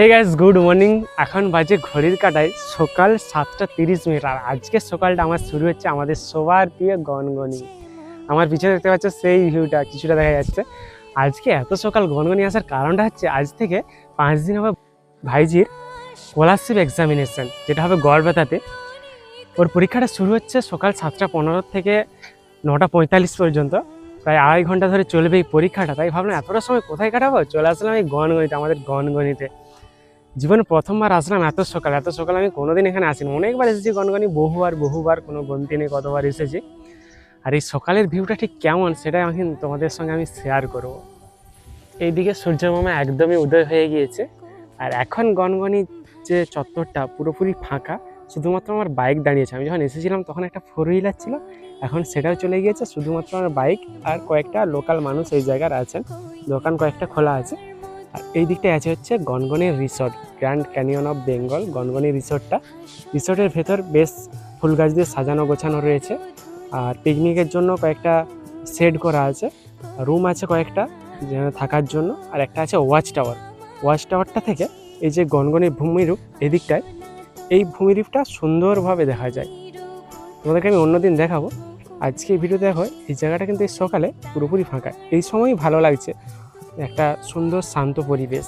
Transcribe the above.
Hey guys good morning এখন বাজে ঘড়ির কাটায় সকাল সাতটা তিরিশ মিনিট। আর আজকে সকালটা আমার শুরু হচ্ছে আমাদের সবার প্রিয় গনগনি। আমার পিছনে দেখতে পাচ্ছ সেই ভিউটা কিছুটা দেখা যাচ্ছে। আজকে এত সকাল গনগনি আসার কারণটা হচ্ছে আজ থেকে পাঁচ দিন হবে ভাইজির স্কলারশিপ এক্সামিনেশন যেটা হবে গড়বেতাতে। ওর পরীক্ষাটা শুরু হচ্ছে সকাল সাতটা পনেরো থেকে নটা পঁয়তাল্লিশ পর্যন্ত। প্রায় আড়াই ঘণ্টা ধরে চলবে এই পরীক্ষাটা। তাই ভাবলাম এতটা সময় কোথায় কাটাবো? চলে আসলাম এই গণগণিতে আমাদের গণগণিতে জীবনে প্রথমবার আসলাম, এত সকাল এত সকাল আমি কোনোদিন এখানে আসিনি। অনেকবার এসেছি গনগনি বহুবার বহুবার, কোনো গন্তি নেই, কতবার এসেছি। আর এই সকালের ভিউটা ঠিক কেমন সেটা আমি তোমাদের সঙ্গে আমি শেয়ার করব। এইদিকে সূর্যমামা একদমই উদয় হয়ে গিয়েছে। আর এখন গনগনি যে চত্বরটা পুরোপুরি ফাঁকা, শুধুমাত্র আমার বাইক দাঁড়িয়েছে। আমি যখন এসেছিলাম, তখন একটা ফোর হুইলার ছিল, এখন সেটাও চলে গিয়েছে। শুধুমাত্র আমার বাইক আর কয়েকটা লোকাল মানুষ এই জায়গার আছেন। দোকান কয়েকটা খোলা আছে। আর এই দিকটায় আছে হচ্ছে গনগনির resort, Grand Canyon of Bengal. Gangani রিসর্টটা। রিসর্টের ভেতর বেশ ফুল গাছ দিয়ে সাজানো গোছানো রয়েছে। আর পিকনিকের জন্য কয়েকটা শেড করা আছে। রুম আছে কয়েকটা যেখানে থাকার জন্য। আর একটা আছে ওয়াচ টাওয়ার। ওয়াচ টাওয়ারটা থেকে এই যে গনগনির ভূমিরূপ এদিকটায়, এই ভূমিরূপটা সুন্দরভাবে দেখা যায়। তোমাদেরকে আমি অন্যদিন দেখাবো। আজকে ভিডিও দেখো, এই জায়গাটা কিন্তু সকালে পুরোপুরি ফাঁকা। এই সময়ই ভালো লাগছে। একটা সুন্দর শান্ত পরিবেশ।